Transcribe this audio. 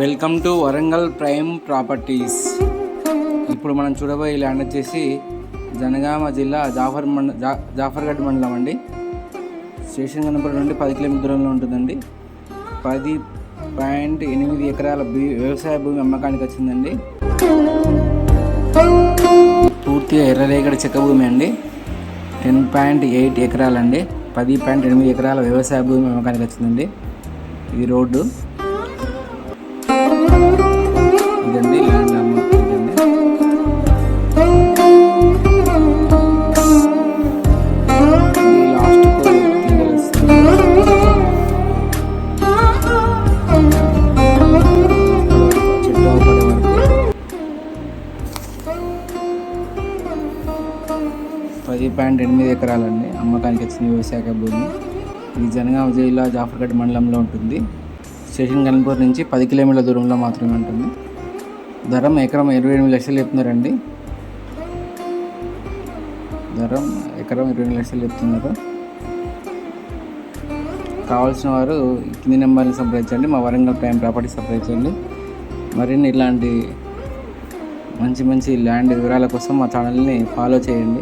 Welcome to Warangal prime properties. ఇప్పుడు మనం చూడబోయే ల్యాండ్ వచ్చేసి జనగామ జిల్లా జాఫర్ మండ జా జాఫర్గఢ్ మండలం అండి. స్టేషన్ కనపడి నుండి పది కిలోమీటర్ దూరంలో ఉంటుందండి. పది పాయింట్ ఎనిమిది ఎకరాల భూ వ్యవసాయ భూమి అమ్మకానికి వచ్చిందండి. పూర్తిగా ఎర్రరేగడి చెక్క భూమి అండి. టెన్ పాయింట్ ఎయిట్ ఎకరాలండి. పది పాయింట్ ఎనిమిది ఎకరాల వ్యవసాయ భూమి అమ్మకానికి వచ్చిందండి. ఇది రోడ్డు. పది పాయింట్ ఎనిమిది ఎకరాలండి. అమ్మకానికి వచ్చిన వ్యవసాయ భూమి. ఇది జనగామ జిల్లా జాఫర్గఢ్ మండలంలో ఉంటుంది. స్టేషన్ గన్పూర్ నుంచి పది కిలోమీటర్ల దూరంలో మాత్రమే ఉంటుంది. ధరం ఎకరం ఇరవై ఎనిమిది లక్షలు చెప్తున్నారండి. ధరం ఎకరం ఇరవై ఎనిమిది లక్షలు చెప్తున్నారు. కావాల్సిన వారు కింది నెంబర్ని సంప్రదించండి. మా వరంగల్ ప్రైమ్ ప్రాపర్టీ సంప్రదించండి. మరిన్ని ఇలాంటి మంచి మంచి ల్యాండ్ వివరాల కోసం మా ఛానల్ని ఫాలో చేయండి.